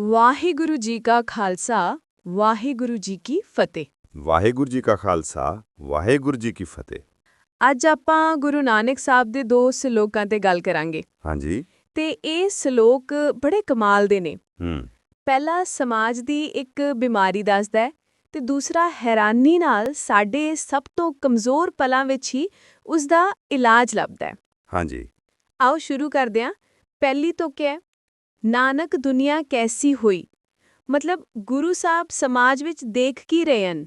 ਵਾਹਿਗੁਰੂ ਜੀ ਕਾ ਖਾਲਸਾ ਵਾਹਿਗੁਰੂ ਜੀ ਕੀ ਫਤਿਹ। ਵਾਹਿਗੁਰੂ ਜੀ ਕਾ ਖਾਲਸਾ ਵਾਹਿਗੁਰੂ ਜੀ ਕੀ ਫਤਿਹ। ਅੱਜ ਆਪਾਂ ਗੁਰੂ ਨਾਨਕ ਸਾਹਿਬ ਦੇ ਦੋ ਸ਼ਲੋਕਾਂ ਤੇ ਗੱਲ ਕਰਾਂਗੇ। ਹਾਂਜੀ। ਤੇ ਇਹ ਸ਼ਲੋਕ ਬੜੇ ਕਮਾਲ ਦੇ ਨੇ। ਹੂੰ। ਪਹਿਲਾ ਸਮਾਜ ਦੀ ਇੱਕ ਬਿਮਾਰੀ ਦੱਸਦਾ ਹੈ ਤੇ ਦੂਸਰਾ ਹੈਰਾਨੀ ਨਾਲ ਸਾਡੇ ਸਭ ਤੋਂ ਕਮਜ਼ੋਰ ਪਲਾਂ ਵਿੱਚ ਹੀ ਉਸ ਦਾ ਇਲਾਜ ਲੱਭਦਾ ਹੈ। ਹਾਂਜੀ। ਆਓ ਸ਼ੁਰੂ ਕਰਦੇ ਹਾਂ। ਪਹਿਲੀ ਤੋਂ ਹੈ ਨਾਨਕ ਦੁਨੀਆ ਕੈਸੀ ਹੋਈ? ਮਤਲਬ ਗੁਰੂ ਸਾਹਿਬ ਸਮਾਜ ਵਿੱਚ ਦੇਖ ਕੀ ਰਹੇ ਹਨ?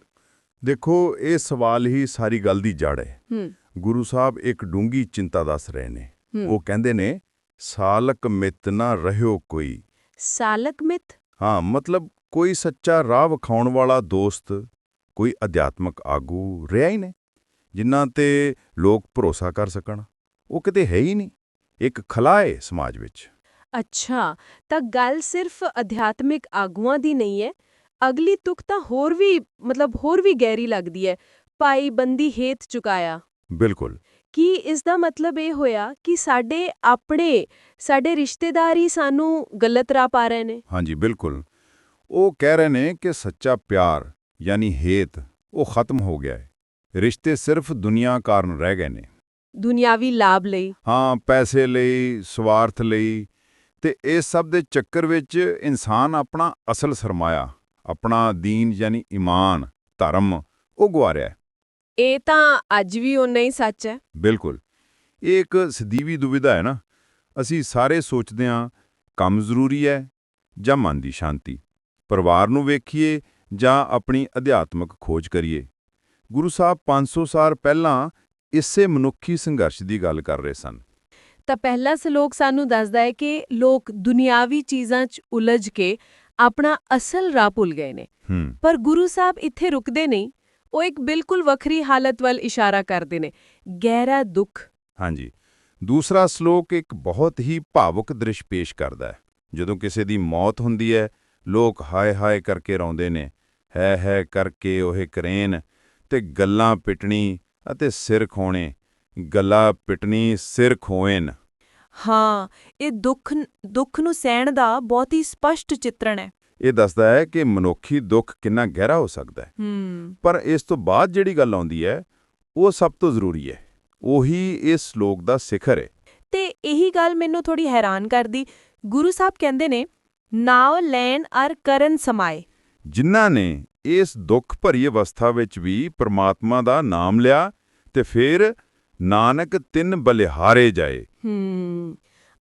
ਦੇਖੋ ਇਹ ਸਵਾਲ ਹੀ ਸਾਰੀ ਗੱਲ ਦੀ ਜੜ ਹੈ। ਗੁਰੂ ਸਾਹਿਬ ਇੱਕ ਡੂੰਗੀ ਚਿੰਤਾ ਦੱਸ ਰਹੇ ਨੇ। ਉਹ ਕਹਿੰਦੇ ਨੇ ਸਾਲਕ ਮਿਤ ਨਾ ਰਹਿਓ ਕੋਈ। ਸਾਲਕ ਮਿਤ? ਹਾਂ ਮਤਲਬ ਕੋਈ ਸੱਚਾ ਰਾਹ ਵਿਖਾਉਣ ਵਾਲਾ ਦੋਸਤ ਕੋਈ ਅਧਿਆਤਮਕ ਆਗੂ ਰਿਹਾ ਹੀ ਨਹੀਂ ਜਿਨ੍ਹਾਂ ਤੇ ਲੋਕ ਭਰੋਸਾ ਕਰ ਸਕਣ। ਉਹ ਕਿਤੇ ਹੈ ਹੀ ਨਹੀਂ। ਇੱਕ ਖਲਾ ਹੈ ਸਮਾਜ ਵਿੱਚ। ਅੱਛਾ ਤਾਂ ਗੱਲ ਸਿਰਫ ਅਧਿਆਤਮਿਕ ਆਗੂਆਂ ਦੀ ਨਹੀਂ ਹੈ। ਅਗਲੀ ਤੁਕ ਤਾਂ ਹੋਰ ਵੀ ਮਤਲਬ ਹੋਰ ਵੀ ਗਹਿਰੀ ਲੱਗਦੀ ਹੈ। ਪਾਈ ਬੰਦੀ ਹੇਤ ਚੁਕਾਇਆ। ਬਿਲਕੁਲ। ਕੀ ਇਸ ਦਾ ਮਤਲਬ ਇਹ ਹੋਇਆ ਕਿ ਸਾਡੇ ਆਪਣੇ ਸਾਡੇ ਰਿਸ਼ਤੇਦਾਰ ਹੀ ਸਾਨੂੰ ਗਲਤ ਰਾਹ ਪਾ ਰਹੇ ਨੇ? ਹਾਂਜੀ ਬਿਲਕੁਲ। ਉਹ ਕਹਿ ਰਹੇ ਨੇ ਕਿ ਸੱਚਾ ਪਿਆਰ ਯਾਨੀ ਹੇਤ ਉਹ ਖਤਮ ਹੋ ਗਿਆ ਹੈ। ਰਿਸ਼ਤੇ ਸਿਰਫ ਦੁਨੀਆ ਕਾਰਨ ਰਹਿ ਗਏ ਨੇ। ਦੁਨਿਆਵੀ ਲਾਭ ਲਈ। ਹਾਂ ਪੈਸੇ ਲਈ ਸਵਾਰਥ ਲਈ ਤੇ ਇਸ ਸਭ ਦੇ ਚੱਕਰ ਵਿੱਚ ਇਨਸਾਨ ਆਪਣਾ ਅਸਲ ਸਰਮਾਇਆ ਆਪਣਾ ਦੀਨ ਯਾਨੀ ਈਮਾਨ ਧਰਮ ਉਹ ਗਵਾ ਰਿਹਾ ਹੈ। ਇਹ ਤਾਂ ਅੱਜ ਵੀ ਉਨਾ ਹੀ ਸੱਚ ਹੈ। ਬਿਲਕੁਲ। ਇਹ ਇੱਕ ਸਦੀਵੀ ਦੁਵਿਧਾ ਹੈ ਨਾ। ਅਸੀਂ ਸਾਰੇ ਸੋਚਦੇ ਹਾਂ ਕੰਮ ਜ਼ਰੂਰੀ ਹੈ ਜਾਂ ਮਨ ਦੀ ਸ਼ਾਂਤੀ। ਪਰਿਵਾਰ ਨੂੰ ਵੇਖੀਏ ਜਾਂ ਆਪਣੀ ਅਧਿਆਤਮਕ ਖੋਜ ਕਰੀਏ। ਗੁਰੂ ਸਾਹਿਬ 500 ਸਾਲ ਪਹਿਲਾਂ ਇਸੇ ਮਨੁੱਖੀ ਸੰਘਰਸ਼ ਦੀ ਗੱਲ ਕਰ ਰਹੇ ਸਨ। ਤਾਂ ਪਹਿਲਾ ਸ਼ਲੋਕ ਸਾਨੂੰ ਦੱਸਦਾ ਹੈ ਕਿ ਲੋਕ ਦੁਨਿਆਵੀ ਚੀਜ਼ਾਂ 'ਚ ਉਲਝ ਕੇ ਆਪਣਾ ਅਸਲ ਰਾਹ ਭੁੱਲ ਗਏ ਨੇ। ਪਰ ਗੁਰੂ ਸਾਹਿਬ ਇੱਥੇ ਰੁਕਦੇ ਨਹੀਂ ਉਹ ਇੱਕ ਬਿਲਕੁਲ ਵੱਖਰੀ ਹਾਲਤ ਵੱਲ ਇਸ਼ਾਰਾ ਕਰਦੇ ਨੇ ਗਹਿਰਾ ਦੁੱਖ। ਹਾਂਜੀ। ਦੂਸਰਾ ਸ਼ਲੋਕ ਇੱਕ ਬਹੁਤ ਹੀ ਭਾਵੁਕ ਦ੍ਰਿਸ਼ ਪੇਸ਼ ਕਰਦਾ ਹੈ। ਜਦੋਂ ਕਿਸੇ ਦੀ ਮੌਤ ਹੁੰਦੀ ਹੈ ਲੋਕ ਹਾਏ ਹਾਏ ਕਰਕੇ ਰੋਂਦੇ ਨੇ ਹੈ ਹੈ ਕਰਕੇ ਉਹ ਕਰੇਨ ਤੇ ਗੱਲਾਂ ਪਿਟਣੀ ਅਤੇ ਸਿਰ ਖੋਣੇ ਗੱਲਾਂ ਪਿਟਣੀ ਸਿਰ ਖੋਏਨ। ਹਾਂ ਇਹ ਦੁੱਖ ਦੁੱਖ ਨੂੰ ਸਹਿਣ ਦਾ ਬਹੁਤ ਹੀ ਸਪਸ਼ਟ ਚਿੱਤਰਣ ਹੈ। ਇਹ ਦੱਸਦਾ ਹੈ ਕਿ ਮਨੁੱਖੀ ਦੁੱਖ ਕਿੰਨਾ ਗਹਿਰਾ ਹੋ ਸਕਦਾ ਹੈ। ਪਰ ਇਸ ਤੋਂ ਬਾਅਦ ਜਿਹੜੀ ਗੱਲ ਆਉਂਦੀ ਹੈ ਉਹ ਸਭ ਤੋਂ ਜ਼ਰੂਰੀ ਹੈ। ਉਹੀ ਇਸ ਸ਼ਲੋਕ ਦਾ ਸਿਖਰ ਹੈ। ਤੇ ਇਹੀ ਗੱਲ ਮੈਨੂੰ ਥੋੜੀ ਹੈਰਾਨ ਕਰਦੀ। ਗੁਰੂ ਸਾਹਿਬ ਕਹਿੰਦੇ ਨੇ ਨਾਉ ਲੈਣ ਅਰ ਕਰਨ ਸਮਾਏ। ਜਿਨ੍ਹਾਂ ਨੇ ਇਸ ਦੁੱਖ ਭਰੀ ਅਵਸਥਾ ਵਿੱਚ ਵੀ ਪ੍ਰਮਾਤਮਾ ਦਾ ਨਾਮ ਲਿਆ ਤੇ ਫਿਰ ਨਾਨਕ ਤਿੰਨ ਬਲਿਹਾਰੇ ਜਾਏ। ਹੂੰ।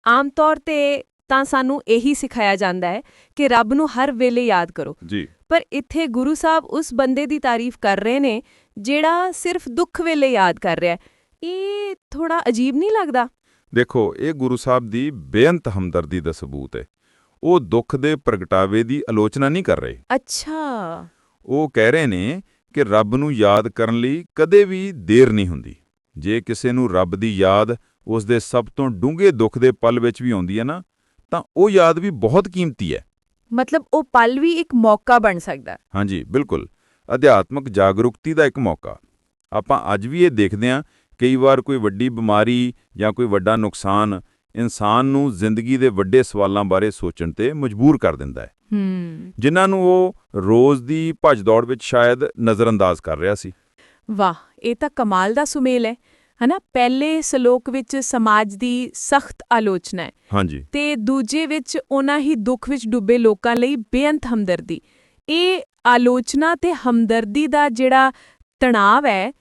ਆਮ ਤੌਰ ਤੇ ਤਾਂ ਸਾਨੂੰ ਇਹੀ ਸਿਖਾਇਆ ਜਾਂਦਾ ਹੈ ਕਿ ਰੱਬ ਨੂੰ ਹਰ ਵੇਲੇ ਯਾਦ ਕਰੋ। ਜੀ। ਪਰ ਇੱਥੇ ਗੁਰੂ ਸਾਹਿਬ ਉਸ ਬੰਦੇ ਦੀ ਤਾਰੀਫ ਕਰ ਰਹੇ ਨੇ ਜਿਹੜਾ ਸਿਰਫ ਦੁੱਖ ਵੇਲੇ ਯਾਦ ਕਰ ਰਿਹਾ ਹੈ। ਇਹ ਥੋੜਾ ਅਜੀਬ ਨਹੀਂ ਲੱਗਦਾ? ਦੇਖੋ ਇਹ ਗੁਰੂ ਸਾਹਿਬ ਦੀ ਬੇਅੰਤ ਹਮਦਰਦੀ ਦਾ ਸਬੂਤ ਹੈ। ਉਹ ਦੁੱਖ ਦੇ ਪ੍ਰਗਟਾਵੇ ਦੀ ਆਲੋਚਨਾ ਨਹੀਂ ਕਰ ਰਹੇ। ਅੱਛਾ। ਉਹ ਕਹਿ ਰਹੇ ਨੇ ਕਿ ਰੱਬ ਨੂੰ ਯਾਦ ਕਰਨ ਲਈ ਕਦੇ ਵੀ ਦੇਰ ਨਹੀਂ ਹੁੰਦੀ। ਜੇ ਕਿਸੇ ਨੂੰ ਰੱਬ ਦੀ ਯਾਦ ਉਸ ਦੇ ਸਭ ਤੋਂ ਡੂੰਘੇ ਦੁੱਖ ਦੇ ਪਲ ਵਿੱਚ ਵੀ ਆਉਂਦੀ ਹੈ ਨਾ ਤਾਂ ਉਹ ਯਾਦ ਵੀ ਬਹੁਤ ਕੀਮਤੀ ਹੈ। ਮਤਲਬ ਉਹ ਪਲ ਵੀ ਇੱਕ ਮੌਕਾ ਬਣ ਸਕਦਾ। ਹਾਂਜੀ ਬਿਲਕੁਲ। ਅਧਿਆਤਮਕ ਜਾਗਰੂਕਤੀ ਦਾ ਇੱਕ ਮੌਕਾ। ਆਪਾਂ ਅੱਜ ਵੀ ਇਹ ਦੇਖਦੇ ਹਾਂ ਕਈ ਵਾਰ ਕੋਈ ਵੱਡੀ ਬਿਮਾਰੀ ਜਾਂ ਕੋਈ ਵੱਡਾ ਨੁਕਸਾਨ ਇਨਸਾਨ ਨੂੰ ਜ਼ਿੰਦਗੀ ਦੇ ਵੱਡੇ ਸਵਾਲਾਂ ਬਾਰੇ ਸੋਚਣ ਤੇ ਮਜਬੂਰ ਕਰ ਦਿੰਦਾ ਹੈ। ਹੂੰ। ਜਿਨ੍ਹਾਂ ਨੂੰ ਉਹ ਰੋਜ਼ ਦੀ ਭੱਜ-ਦੌੜ ਵਿੱਚ ਸ਼ਾਇਦ ਨਜ਼ਰਅੰਦਾਜ਼ ਕਰ ਰਿਹਾ ਸੀ। ਵਾਹ ਇਹ ਤਾਂ ਕਮਾਲ ਦਾ ਸੁਮੇਲ ਹੈ। ਹਨਾ ਪਹਿਲੇ ਸ਼ਲੋਕ ਵਿੱਚ ਸਮਾਜ ਦੀ ਸਖਤ ਆਲੋਚਨਾ ਹੈ। ਹਾਂਜੀ। ਤੇ ਦੂਜੇ ਵਿੱਚ ਉਹਨਾਂ ਹੀ ਦੁੱਖ ਵਿੱਚ ਡੁੱਬੇ ਲੋਕਾਂ ਲਈ ਬੇਅੰਤ ਹਮਦਰਦੀ। ਇਹ ਆਲੋਚਨਾ ਤੇ ਹਮਦਰਦੀ ਦਾ ਜਿਹੜਾ ਤਣਾਅ ਹੈ।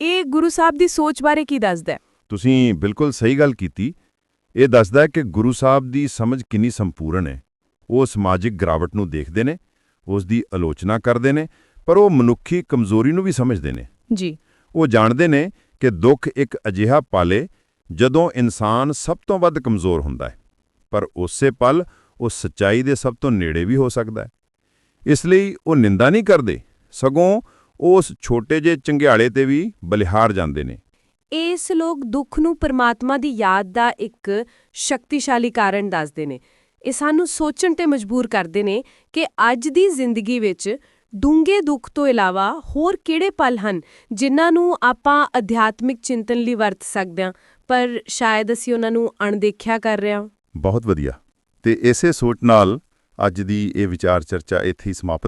ਇਹ ਗੁਰੂ ਸਾਹਿਬ ਦੀ ਸੋਚ ਬਾਰੇ ਕੀ ਦੱਸਦਾ ਹੈ? ਤੁਸੀਂ ਬਿਲਕੁਲ ਸਹੀ ਗੱਲ ਕੀਤੀ। ਇਹ ਦੱਸਦਾ ਹੈ ਕਿ ਗੁਰੂ ਸਾਹਿਬ ਦੀ ਸਮਝ ਕਿੰਨੀ ਸੰਪੂਰਨ ਹੈ। ਉਹ ਸਮਾਜਿਕ ਗਰਾਵਟ ਨੂੰ ਦੇਖਦੇ ਨੇ ਉਸ ਦੀ ਆਲੋਚਨਾ ਕਰਦੇ ਨੇ ਪਰ ਉਹ ਮਨੁੱਖੀ ਕਮਜ਼ੋਰੀ ਨੂੰ ਵੀ ਸਮਝਦੇ ਨੇ। ਜੀ। ਉਹ ਜਾਣਦੇ ਨੇ ਕਿ ਦੁੱਖ ਇੱਕ ਅਜਿਹਾ ਪਲ ਹੈ ਜਦੋਂ ਇਨਸਾਨ ਸਭ ਤੋਂ ਵੱਧ ਕਮਜ਼ੋਰ ਹੁੰਦਾ ਹੈ ਪਰ ਉਸੇ ਪਲ ਉਹ ਸੱਚਾਈ ਦੇ ਸਭ ਤੋਂ ਨੇੜੇ ਵੀ ਹੋ ਸਕਦਾ ਹੈ। ਇਸ ਲਈ ਉਹ ਨਿੰਦਾ ਨਹੀਂ ਕਰਦੇ ਸਗੋਂ ਉਸ ਛੋਟੇ ਜਿਹੇ ਚੰਗਿਆੜੇ ਤੇ ਵੀ ਬਲਿਹਾਰ ਜਾਂਦੇ ਨੇ। ਇਸ ਲੋਕ ਦੁੱਖ ਨੂੰ ਪਰਮਾਤਮਾ ਦੀ ਯਾਦ ਦਾ ਇੱਕ ਸ਼ਕਤੀਸ਼ਾਲੀ ਕਾਰਨ ਦੱਸਦੇ ਨੇ। ਇਹ ਸਾਨੂੰ ਸੋਚਣ ਤੇ ਮਜਬੂਰ ਕਰਦੇ ਨੇ ਕਿ ਅੱਜ ਦੀ ਜ਼ਿੰਦਗੀ ਵਿੱਚ ਡੂੰਘੇ ਦੁੱਖ ਤੋਂ ਇਲਾਵਾ ਹੋਰ ਕਿਹੜੇ ਪਲ ਹਨ ਜਿਨ੍ਹਾਂ ਨੂੰ ਆਪਾਂ ਅਧਿਆਤਮਿਕ ਚਿੰਤਨ ਲਈ ਵਰਤ ਸਕਦੇ ਹਾਂ? ਪਰ ਸ਼ਾਇਦ ਅਸੀਂ ਉਹਨਾਂ ਨੂੰ ਅਣਦੇਖਿਆ ਕਰ ਰਹੇ ਹਾਂ। ਬਹੁਤ ਵਧੀਆ। ਤੇ ਇਸੇ ਸੋਚ ਨਾਲ ਅੱਜ ਦੀ ਇਹ ਵਿਚਾਰ ਚਰਚਾ ਇੱਥੇ ਹੀ ਸਮਾਪਤ